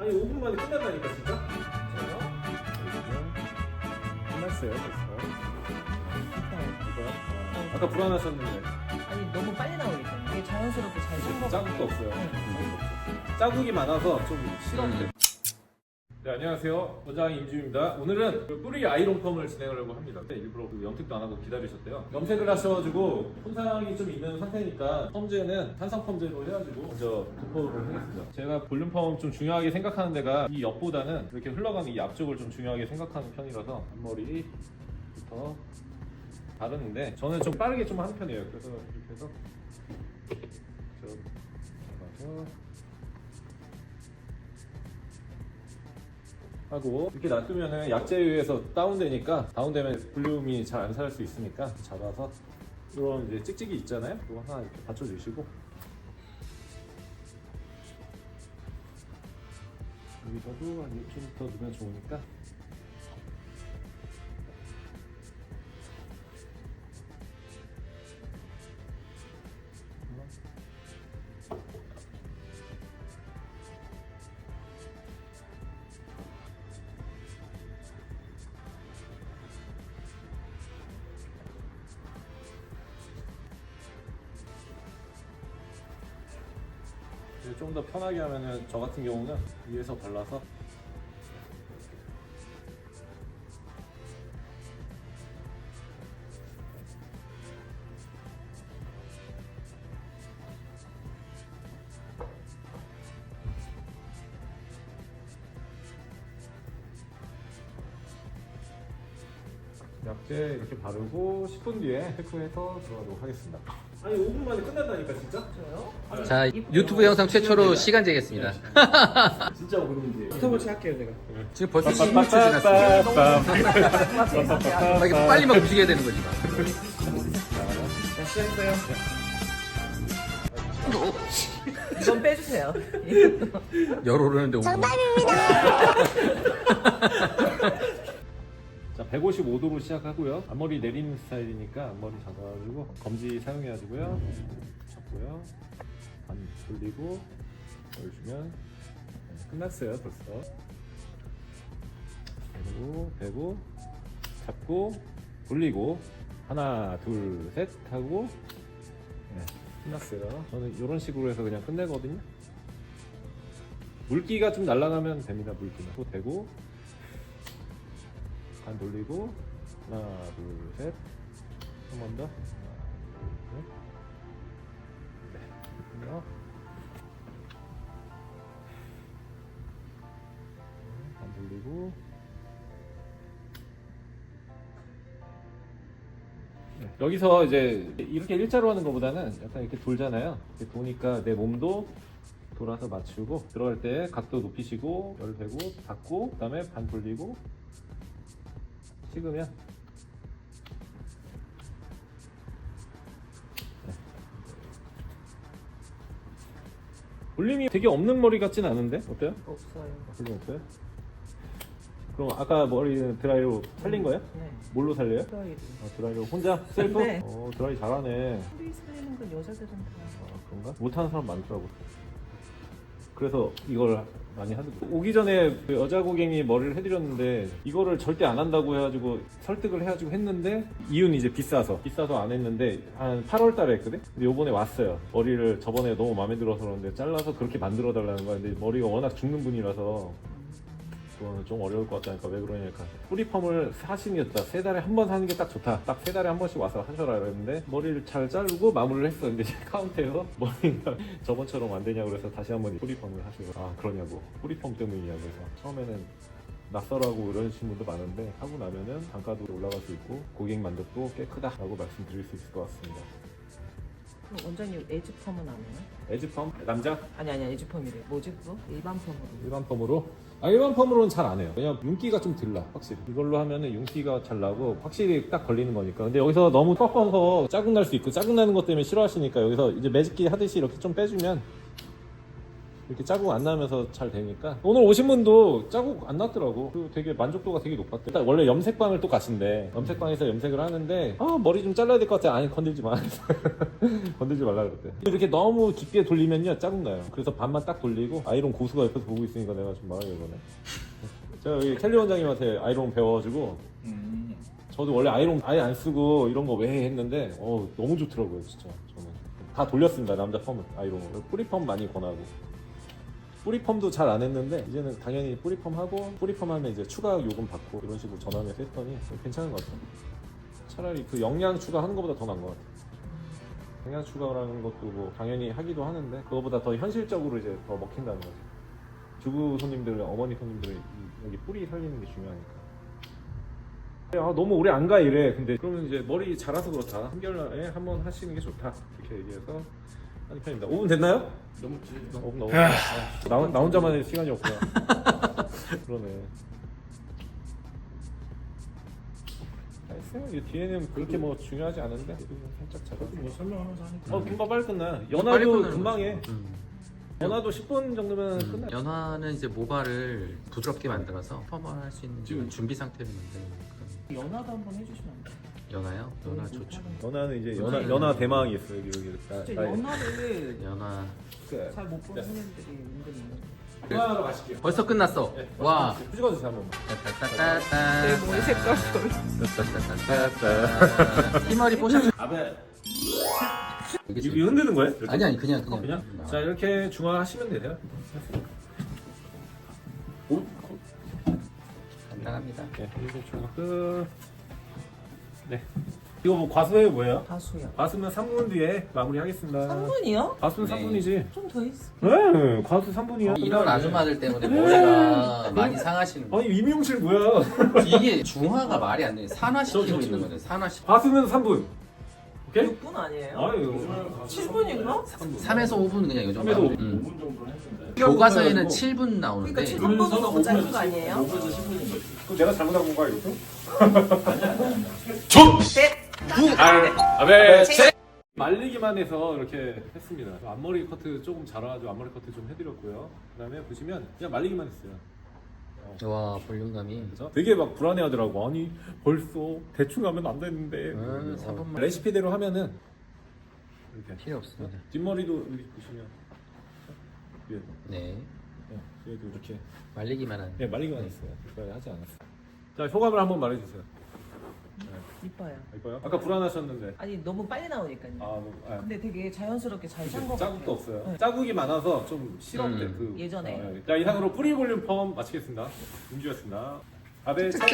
아니 5분 만에 끝난다니까 진짜? 끝났어요 벌써. 이거 아까 불안하셨는데 아니 너무 빨리 나오기 때문에 이게 자연스럽게 잘 같아요. 자국도 없어요. 네. 없어. 자국이 많아서 좀 싫은데. 네 안녕하세요. 원장 임지우입니다. 오늘은 그 뿌리 아이롱펌을 진행하려고 합니다. 네, 일부러 그 염색도 안 하고 기다리셨대요. 염색을 하셔가지고 손상이 좀 있는 상태니까 펌제는 탄성 펌제로 해가지고 먼저 도포를 하겠습니다. 제가 볼륨 펌 좀 중요하게 생각하는 데가 이 옆보다는 이렇게 흘러가는 이 앞쪽을 좀 중요하게 생각하는 편이라서 앞머리부터 바르는데 저는 좀 빠르게 좀 하는 편이에요. 그래서 이렇게 해서 좀 잡아서 하고 이렇게 놔두면은 약재에 의해서 다운되니까 다운되면 볼륨이 잘 안 살 수 있으니까 잡아서 이런 이제 찍찍이 있잖아요. 그거 하나 이렇게 받쳐주시고. 여기서도 한 6초 더 넣으면 좋으니까 좀 더 편하게 하면은 저 같은 경우는 위에서 발라서 약재 이렇게 바르고 10분 뒤에 체크해서 들어가도록 하겠습니다. 아니 5분 만에 끝난다니까 진짜? 저요? 자 유튜브 영상 최초로 시간 재겠습니다. 진짜 5분인데. 스톱워치 할게요 제가 지금 벌써 15초 지났어요. 막 이렇게 빨리 막 움직여야 되는 거지 막. 자 시작했어요 이건 빼주세요. 열 오르는데. 자, 155도로 시작하고요. 앞머리 내리는 스타일이니까 앞머리 잡아가지고 검지 사용해가지고요. 잡고요. 반 돌리고 보여주면 네, 끝났어요 벌써. 그리고 배고 잡고 돌리고 하나 둘 셋 하고 네, 끝났어요. 저는 이런 식으로 해서 그냥 끝내거든요. 물기가 좀 날아가면 됩니다. 물기는 또 되고 간 돌리고 하나 둘 셋 한 번 더 하나 둘셋 네. 됐고요. 네, 간 돌리고 네, 여기서 이제 이렇게 일자로 하는 것보다는 약간 이렇게 돌잖아요. 이렇게 도니까 내 몸도 돌아서 맞추고 들어갈 때 각도 높이시고 열 대고 닫고 그다음에 반 돌리고 찍으면 네. 볼륨이 되게 없는 머리 같진 않은데 어때요? 없어요. 볼륨 없어요? 그럼 아까 머리 드라이로 살린 거예요? 네. 뭘로 살려요? 프라이드. 아, 드라이로 혼자 셀프? 네. 어 드라이 잘하네. 뿌리 살리는 건 여자들은 다. 아, 그런가? 못하는 사람 많더라고. 그래서 이걸 많이 거. 오기 전에 그 여자 고객이 머리를 해드렸는데 이거를 절대 안 한다고 해가지고 설득을 해가지고 했는데 이유는 이제 비싸서 비싸서 안 했는데 한 8월 달에 했거든? 근데 요번에 왔어요. 머리를 저번에 너무 마음에 들어서 그러는데 잘라서 그렇게 만들어 달라는 거야. 근데 머리가 워낙 죽는 분이라서 그거는 좀 어려울 것 같다니까. 왜 그러냐니까. 뿌리펌을 사신이었다. 세 달에 한번 하는 게 딱 좋다. 딱 세 달에 한 번씩 와서 하셔라 그랬는데 머리를 잘 자르고 마무리를 이제 카운트에서 머리가 저번처럼 안 되냐고 그래서 다시 한번 뿌리펌을 하시고. 아 그러냐고. 뿌리펌 때문이냐고 해서 처음에는 낯설하고 이러신 분도 많은데 하고 나면은 단가도 올라갈 수 있고 고객 만족도 꽤 크다라고 말씀드릴 수 있을 것 같습니다 그럼 원장님 에지 펌은 안 해요? 에즈펌 남자 아니 아니 에지 펌이래. 뭐지 그거? 일반 펌으로. 일반 펌으로? 아 일반 펌으로는 잘 안 해요. 왜냐면 윤기가 좀 들라 확실히. 이걸로 하면은 윤기가 잘 나고 확실히 딱 걸리는 거니까. 근데 여기서 너무 꺾어서 짜증 날 수 있고 짜증 나는 것 때문에 싫어하시니까 여기서 이제 매직기 하듯이 이렇게 좀 빼주면 이렇게 자국 안 나면서 잘 되니까. 오늘 오신 분도 자국 안 났더라고. 그리고 되게 만족도가 되게 높았대. 일단 원래 염색방을 또 가신대. 염색방에서 염색을 하는데 아 머리 좀 잘라야 될 것 같아. 아니 건들지 마. 건들지 말라 그랬대. 이렇게 너무 깊게 돌리면요 자국 나요. 그래서 반만 딱 돌리고 아이론 고수가 옆에서 보고 있으니까 내가 좀 말하기 이번에 제가 여기 켈리 원장님한테 아이론 배워가지고 저도 원래 아이론 아예 안 쓰고 이런 거 왜 했는데 어 너무 좋더라고요 진짜. 저는 다 돌렸습니다 남자 펌은. 아이론으로 뿌리 펌 많이 권하고 뿌리펌도 잘 안 했는데 이제는 당연히 뿌리펌 하고 뿌리펌 하면 이제 추가 요금 받고 이런 식으로 전화해서 했더니 괜찮은 것 같아요. 차라리 그 영양 추가하는 것보다 더 나은 것 같아요. 영양 추가라는 것도 뭐 당연히 하기도 하는데 그거보다 더 현실적으로 이제 더 먹힌다는 거죠. 주부 손님들 어머니 손님들 여기 뿌리 살리는 게 중요하니까. 아 너무 오래 안 가 이래. 근데 그러면 이제 머리 자라서 그렇다. 한결에 한 번 하시는 게 좋다. 이렇게 얘기해서 하는 편입니다. 5분 됐나요? 너무 5분 넘어 아, 나, 나 혼자만의 시간이 없구나. 그러네. 알겠어요. 이 뒤에는 그렇게 뭐 중요하지 않은데? 살짝 잡아. 뭐 설명하면서 하니까. 어 금방 빨리 끝나 빨리 연화도 끝나는 금방. 해 음. 연화도 10분 정도면 끝나 연화는 이제 모발을 부드럽게 만들어서 펌을 수 있는 지금 준비 상태를 만드는 그런 연화도 한번 해주시면 안 돼요? 연화요? 연화 좋죠. 연화는 이제 연화는- 연화 대망이 있어요 여기 여기 나- 진짜 나의- 연화를 연화 그- 잘못 보는 손님들이 은근히 있는데 연화로 가실게요 벌써 끝났어. 네, 와. 찍어주세요 한 번만 따따따따. 내 머리 색깔 따따따따따. 흰머리 뽀샵. 아베 이게 이거 흔드는 거예요? 이렇게? 아니 아니 그냥 그냥. 그냥? 자 이렇게 중화하시면 되세요 간단합니다. 네 이렇게 중화 끝 네. 이거 뭐 과수예요 뭐예요? 가수요 과수는 3분 뒤에 마무리하겠습니다 3분이요? 과수는 네. 3분이지 좀 더 있어 네 과수 3분이야 이런 아줌마들 때문에 머리가 많이 상하시는 거예요. 아니 이미용실 뭐야 이게 중화가 말이 안 돼. 산화시키고 저, 저, 있는 저. 거예요. 산화시. 과수는 3분 오케이? 6분 아니에요? 아유 7분인가? 3에서 5분 그냥 이 정도. 3에서 5분. 음. 5분 정도 했는데. 교과서에는 7분 나오는데 그러니까 7분보다 너무 짧은 거 아니에요? 5분에서 10분인 거지. 그럼 내가 잘못한 건가 이 것도? 네. 말리기만 해서 이렇게 했습니다. 앞머리 커트 조금 자라가지고 앞머리 커트 좀 해드렸고요. 그 다음에 보시면 그냥 말리기만 했어요. 와 볼륨감이 그래서 되게 막 불안해하더라고. 아니 벌써 대충 하면 안 되는데. 음, 어, 사분만. 레시피대로 하면은 이렇게 필요 없습니다. 뒷머리도 여기 보시면 위에도 네 네, 얘도 이렇게 말리기만 한. 네, 말리기만 했어요. 이거 하지 않았어요. 자 효감을 한번 말해주세요. 이뻐요 이뻐요? 아까 불안하셨는데. 아니 너무 빨리 나오니까요 아, 뭐, 아. 근데 되게 자연스럽게 잘 산거 같아요 자국도 없어요. 네. 자국이 많아서 좀 싫었대. 음. 그 예전에. 아, 자 이상으로 프리 볼륨 펌 마치겠습니다. 윤주였습니다. 아베 차.